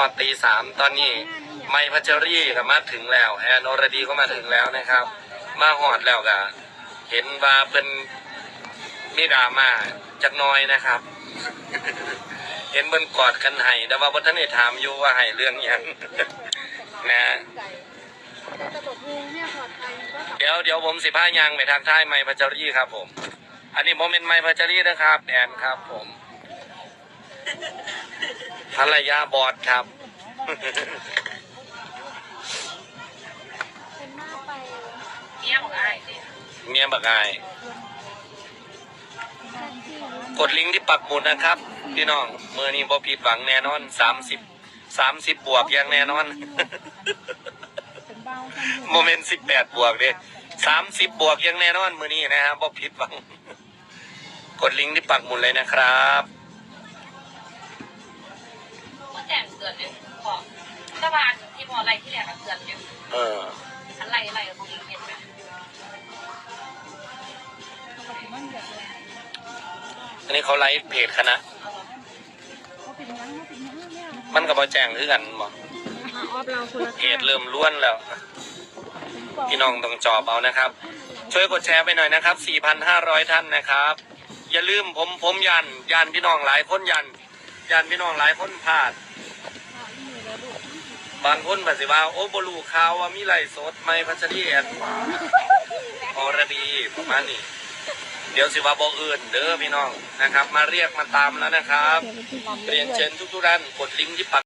อดตีสามตอนนี้ไมค์พัชรีก็มาถึงแล้วแอนอรดีก็มาถึงแล้วนะครับ มาหอดแล้วก็เห็นว่าเป็นมีดราม่าจักหน้อยนะครับ เห็นเบิ่นกอดกันไห้แต่ว่าบนท่านได้ถามอยู่ว่าไห้เรื่องหยัง นะตำรวงเนี่ยปลอดภัยก็เดี๋ยวเดี๋ยวผมสิพายางไปทางท้ายไมค์พัชรีครับผม อันนี้ผมเป็นไมค์พัชรีนะครับแดนครับผม ภรรยาบอดครับ เป็นหน้าไปเนี่ยบอกอะไรเนี่ยเมียบักอายแท็กซี่กดลิงก์ที่ปักหมุดนะครับ พี่น้องเมื่อนี้บ่ผิดหวังแน่นอนสามสิบสามสิบบวกอย่างแน่นอนเป็นเบาทำอยู่โมเมนต์สิบแปดบวกเด้สามสิบบวกอย่างแน่นอน มือนี้นะครับบ่ผิดหวัง กดลิงก์ที่ปักหมุดเลยนะครับ ที่พออะไรที่แหลกเตือนเนี่ยเอออะไรอะไรของอีกเห็นไหมปกติมันแบบเลยอันนี้เขาไลฟ์เพจคณะเขาเป็นยังเขาเป็นยังเนี่ยมันกับบ่แจ้งคือกันบ่ออฟเราคนละเพจเริ่มล้วนแล้ว พี่น้องต้องจอบเอานะครับ ช่วยกดแชร์ไปหน่อยนะครับ 4,500 ท่านนะครับ อย่าลืมผมผมยันยันพี่น้องหลายคนยัน ยันพี่น้องหลายคนพลาด บางคนแบบสิว่าโอ้บลูข่าวว่ามีไรสดไม่พัชรีแอนอรดีประมาณนี้เดี๋ยวสิว่าบอกอื่นเด้อพี่น้องนะครับ มาเรียกมาตามแล้วนะครับ เรียนเชิญทุกๆท่านกดลิงก์ที่ปัก